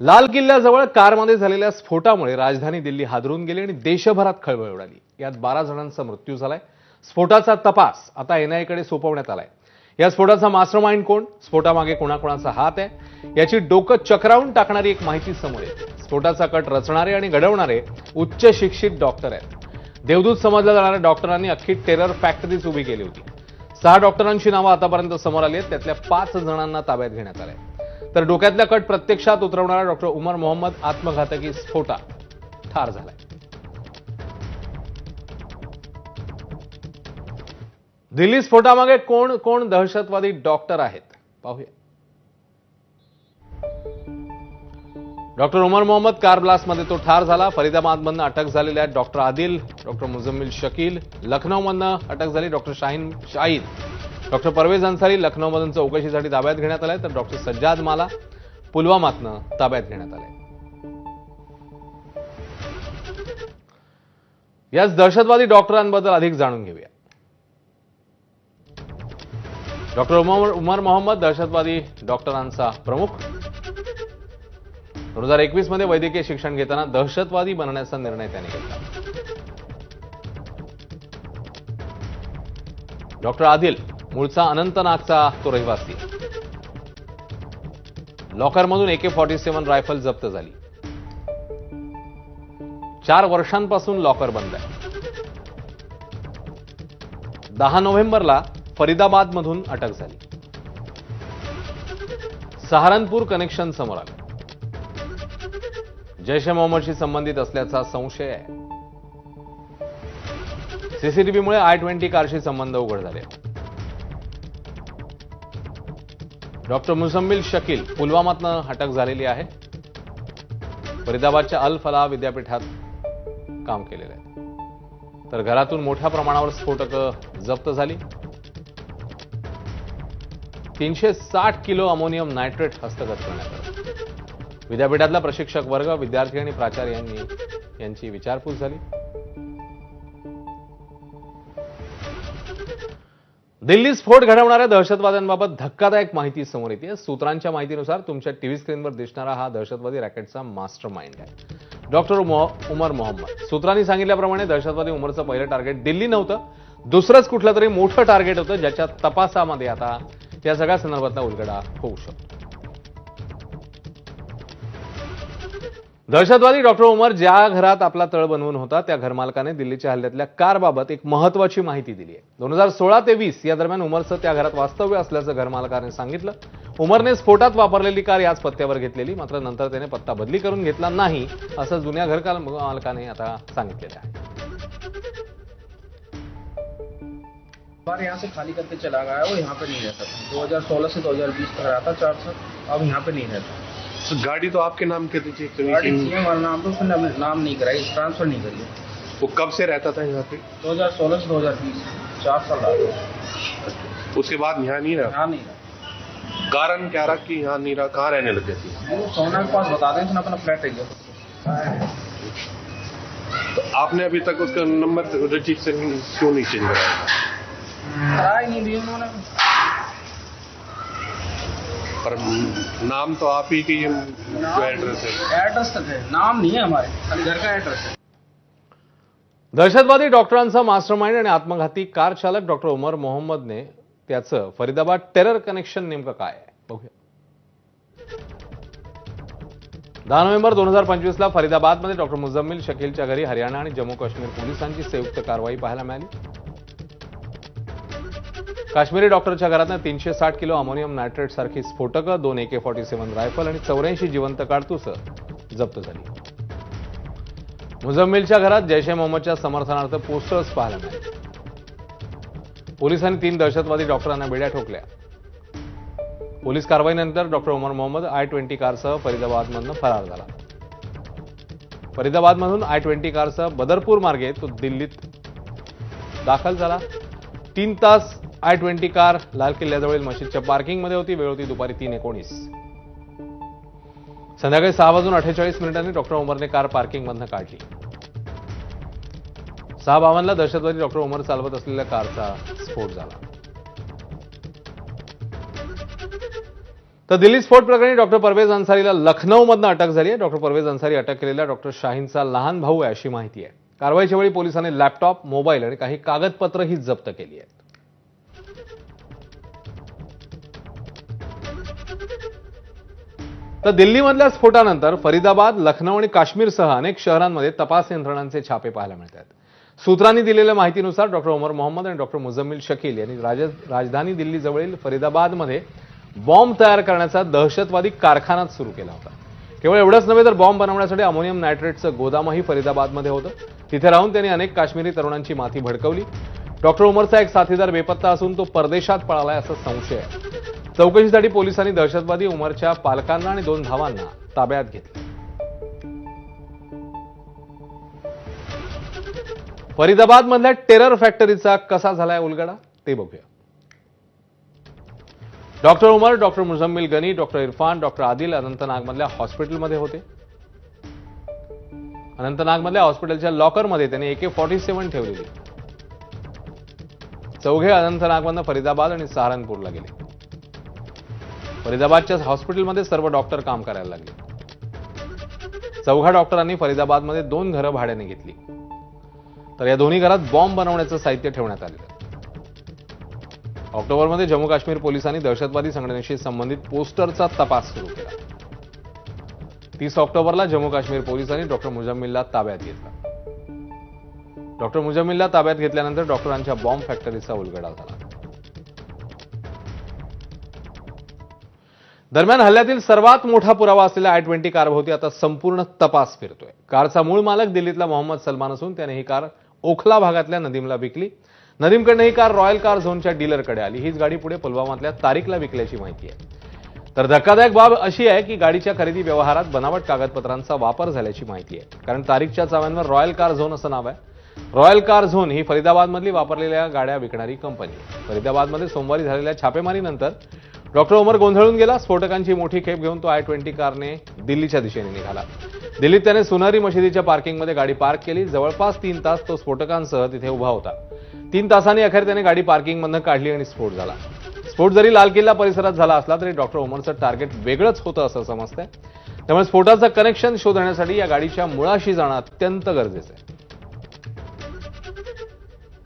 लाल किल्ल्याजवळ कारमध्ये झालेल्या स्फोटामुळे राजधानी दिल्ली हादरून गेली आणि देशभरात खळबळ उडाली. यात बारा जणांचा मृत्यू झालाय. स्फोटाचा तपास आता एनआयकडे सोपवण्यात आलाय. या स्फोटाचा मास्टर माइंड कोण? स्फोटामागे कोणाकोणाचा हात आहे? याची डोकं चक्रावून टाकणारी एक माहिती समोर येते स्फोटाचा कट रचणारे आणि घडवणारे उच्च शिक्षित डॉक्टर आहेत. देवदूत समजल्या जाणाऱ्या डॉक्टरांनी अख्खी टेरर फॅक्टरीच उभी केली होती. सहा डॉक्टरांची नावं आतापर्यंत समोर आली आहेत. त्यातल्या पाच जणांना ताब्यात घेण्यात आलंय. तर डोक्यातल्या कट प्रत्यक्षात उतरवणारा डॉक्टर उमर मोहम्मद आत्मघातकी स्फोटात ठार झालाय. दिल्ली स्फोटामागे कोण कोण दहशतवादी डॉक्टर आहेत? पाहूया. डॉक्टर उमर मोहम्मद कार ब्लास्टमध्ये तो ठार झाला. फरीदाबादमधनं अटक झालेल्या डॉक्टर आदिल डॉक्टर मुजम्मिल शकील लखनौमधनं अटक झाली डॉक्टर शाहीन शाहीद. डॉक्टर परवेज अन्सारी लखनौमधून चौकशीसाठी ताब्यात घेण्यात आलाय तर डॉक्टर सज्जाद माला पुलवामातनं ताब्यात घेण्यात आलाय. याच दहशतवादी डॉक्टरांबद्दल अधिक जाणून घेऊया. डॉक्टर उमर उमर मोहम्मद दहशतवादी डॉक्टरांचा प्रमुख. दोन हजार एकवीसमध्ये वैद्यकीय शिक्षण घेताना दहशतवादी बनण्याचा निर्णय त्यांनी घेतला. डॉक्टर आदिल मूळचा अनंतनागचा तो रहिवासी. लॉकरमधून एके फॉर्टी सेव्हन रायफल जप्त झाली. चार वर्षांपासून लॉकर बंद आहे. दहा नोव्हेंबरला फरीदाबादमधून अटक झाली. सहारनपूर कनेक्शन समोर आलं. जैश ए मोहम्मदशी संबंधित असल्याचा संशय आहे. सीसीटीव्हीमुळे आय ट्वेंटी कारशी संबंध उघड झाले. डॉक्टर मुसम्मिल शकील पुलवामातनं अटक झालेली आहे. फरीदाबादच्या अल फलाह विद्यापीठात काम केलेलं आहे. तर घरातून मोठ्या प्रमाणावर स्फोटकं जप्त झाली. तीनशे साठ किलो अमोनियम नायट्रेट हस्तगत करण्यात आलं. विद्यापीठातला प्रशिक्षक वर्ग विद्यार्थी आणि प्राचार्यांनी यांची विचारपूस झाली. दिल्ली स्फोट घडवणाऱ्या दहशतवाद्यांबाबत धक्कादायक माहिती समोर येते सूत्रांच्या माहितीनुसार तुमच्या टीव्ही स्क्रीनवर दिसणारा हा दहशतवादी रॅकेटचा मास्टर माइंड आहे. डॉक्टर उमर मोहम्मद. सूत्रांनी सांगितल्याप्रमाणे दहशतवादी उमरचं पहिलं टार्गेट दिल्ली नव्हतं. दुसरंच कुठलं तरी मोठं टार्गेट होतं ज्याच्या तपासामध्ये आता या सगळ्या संदर्भातला उलगडा होऊ शकतो. दहशतवादी डॉक्टर उमर ज्या घरात आपला तळ बनवून होता त्या घरमालकाने दिल्लीच्या हल्ल्यातल्या कारबाबत एक महत्वाची माहिती दिली आहे. दोन हजार सोळा ते वीस या दरम्यान उमरचं त्या घरात वास्तव्य असल्याचं घरमालकाने सांगितलं. उमरने स्फोटात वापरलेली कार याच पत्त्यावर घेतलेली मात्र नंतर त्याने पत्ता बदली करून घेतला नाही असं जुन्या घर मालकाने आता सांगितलेलं आहे. बार यहाँ से खाली करके चला गया वो यहाँ पे नहीं रहता था 2016 से 2020 तक रहा था चार साल अब यहाँ पे नहीं रहता। तो गाड़ी तो आपके नाम की थी कभी गाड़ी थी हमारा नाम तो उसने अपना नाम नहीं कराई ट्रांसफ़र नहीं करी। वो कब से रहता था यहाँ पे? 2016 से 2020 चार साल रहा उसके बाद यहाँ नहीं रहा? यहाँ नहीं रहा। कारण क्या रहा कि यहाँ नहीं रहा? कहाँ रहने लगे थे? वो सोना के पास बता दें उसने अपना फ्लैट है। तो आपने अभी तक उसका नंबर रजिस्ट्रेशन क्यों नहीं चेंज कराया? कराया नहीं दिया उन्होंने। पर नाम तो आप ही की ये जो एड्रेस है। एड्रेस तक है। नाम नहीं है हमारे। खाली घर का एड्रेस है। दहशतवादी डॉक्टरांचा मास्टरमाइंड आणि आत्मघाती कार चालक डॉक्टर उमर मोहम्मदने त्याचं फरीदाबाद टेरर कनेक्शन नेमकं काय आहे? बघूया. दहा नोव्हेंबर दोन हजार पंचवीसला फरीदाबादमध्ये डॉक्टर मुजम्मिल शकीलच्या घरी हरियाणा आणि जम्मू काश्मीर पोलिसांची संयुक्त कारवाई पाहायला मिळाली. काश्मीरी डॉक्टरच्या घरातनं तीनशे साठ किलो अमोनियम नायट्रेट सारखी स्फोटकं दोन एके फॉर्टी सेव्हन रायफल आणि चौऱ्याऐंशी जिवंत काडतुसं जप्त झाली. मुजम्मिलच्या घरात जैश ए मोहम्मदच्या समर्थनार्थ पोस्टर्स पाहायला मिळाले. पोलिसांनी तीन दहशतवादी डॉक्टरांना बेड्या ठोकल्या. पोलीस कारवाईनंतर doctor Umar Mohammad I twenty कारसह फरीदाबादमधनं फरार झाला. फरीदाबादमधून आय ट्वेंटी कारसह बदरपूर मार्गे तो दिल्लीत दाखल झाला. तीन तास आय ट्वेंटी कार लाल किल्ल्याजवळील मशीदच्या पार्किंगमध्ये होती. वेळ होती दुपारी तीन एकोणीस. संध्याकाळी सहा वाजून अठ्ठेचाळीस मिनिटांनी डॉक्टर उमरने कार पार्किंगमधनं काढली. सहा बावनला दहशतवादी डॉक्टर उमर चालवत असलेल्या कारचा स्फोट झाला. तर दिल्ली स्फोट प्रकरणी डॉक्टर परवेज अन्सारीला लखनौमधनं अटक झाली आहे. डॉक्टर परवेज अन्सारी अटक केलेल्या डॉक्टर शाहीनचा लहान भाऊ आहे अशी माहिती आहे. कारवाईच्या वेळी पोलिसांनी लॅपटॉप मोबाईल आणि काही कागदपत्रही जप्त केली आहेत. तर दिल्लीमधल्या स्फोटानंतर फरीदाबाद लखनौ आणि काश्मीरसह अनेक शहरांमध्ये तपास यंत्रणांचे छापे पाहायला मिळत आहेत सूत्रांनी दिलेल्या माहितीनुसार डॉक्टर उमर मोहम्मद आणि डॉक्टर मुझम्मिल शकील यांनी राज- राजधानी दिल्लीजवळील फरीदाबादमध्ये बॉम्ब तयार करण्याचा दहशतवादी कारखानाच सुरू केला होता. केवळ एवढंच नव्हे तर बॉम्ब बनवण्यासाठी अमोनियम नायट्रेटचं गोदामही फरीदाबादमध्ये होतं. तिथे राहून त्यांनी अनेक काश्मीरी तरुणांची माथी भडकवली. डॉक्टर उमरचा एक साथीदार बेपत्ता असून तो परदेशात पळालाय असा संशय आहे. चौकशीसाठी पोलिसांनी दहशतवादी उमरच्या पालकांना आणि दोन भावांना ताब्यात घेतले. फरीदाबादमधल्या टेरर फॅक्टरीचा कसा झालाय उलगडा? ते बघूया. Doctor Umar doctor Muzammil Ghani doctor Irfan doctor Adil अनंतनागमधल्या हॉस्पिटलमध्ये होते. अनंतनागमधल्या हॉस्पिटलच्या लॉकरमध्ये त्यांनी एके फॉर्टी सेव्हन ठेवलेली. चौघे अनंतनागमधनं फरीदाबाद आणि सहारनपूरला गेले. फरीदाबादच्या हॉस्पिटलमध्ये सर्व डॉक्टर काम करायला लागले. चौघा डॉक्टरांनी फरीदाबादमध्ये दोन घरं भाड्याने घेतली. तर या दोन्ही घरात बॉम्ब बनवण्याचं साहित्य ठेवण्यात आलेलं ऑक्टोबरमध्ये जम्मू काश्मीर पोलिसांनी दहशतवादी संघटनेशी संबंधित पोस्टरचा तपास सुरू केला. तीस ऑक्टोबरला जम्मू काश्मीर पोलिसांनी डॉक्टर मुजम्मिलला ताब्यात घेतला. डॉक्टर मुजम्मिलला ताब्यात घेतल्यानंतर डॉक्टरांच्या बॉम्ब फॅक्टरीचा उलगडा झाला. दरम्यान हल्ल्यातील सर्वात मोठा पुरावा असलेल्या आय ट्वेंटी कारभोवती आता संपूर्ण तपास फिरतोय. कारचा मूळ मालक दिल्लीतला मोहम्मद सलमान असून त्याने ही कार ओखला भागातल्या नदीमला विकली. नदीमकडनं ही कार रॉयल कार झोनच्या डीलरकडे आली. हीच गाडी पुढे पुलवामातल्या तारीखला विकल्याची माहिती आहे. तर धक्कादायक बाब अशी आहे की गाडीच्या खरेदी व्यवहारात बनावट कागदपत्रांचा वापर झाल्याची माहिती आहे. कारण तारीखच्या चाव्यांवर रॉयल कार झोन असं नाव आहे. रॉयल कार झोन ही फरीदाबादमधली वापरलेल्या गाड्या विकणारी कंपनी आहे. फरीदाबादमध्ये सोमवारी झालेल्या छापेमारीनंतर डॉक्टर उमर गोंधळून गेला. स्फोटकांची मोठी खेप घेऊन तो आय ट्वेंटी कारने दिल्लीच्या दिशेने निघाला. दिल्लीत त्याने सुनारी मशिदीच्या पार्किंगमध्ये गाडी पार्क केली. जवळपास तीन तास तो स्फोटकांसह तिथे उभा होता. तीन तासांनी अखेर त्याने गाडी पार्किंगमधनं काढली आणि स्फोट झाला. स्फोट जरी लाल किल्ला परिसरात झाला असला तरी डॉक्टर ओमरचं टार्गेट वेगळंच होतं असं समजतंय. त्यामुळे स्फोटाचं कनेक्शन शोधण्यासाठी या गाडीच्या मुळाशी जाणं अत्यंत गरजेचं आहे.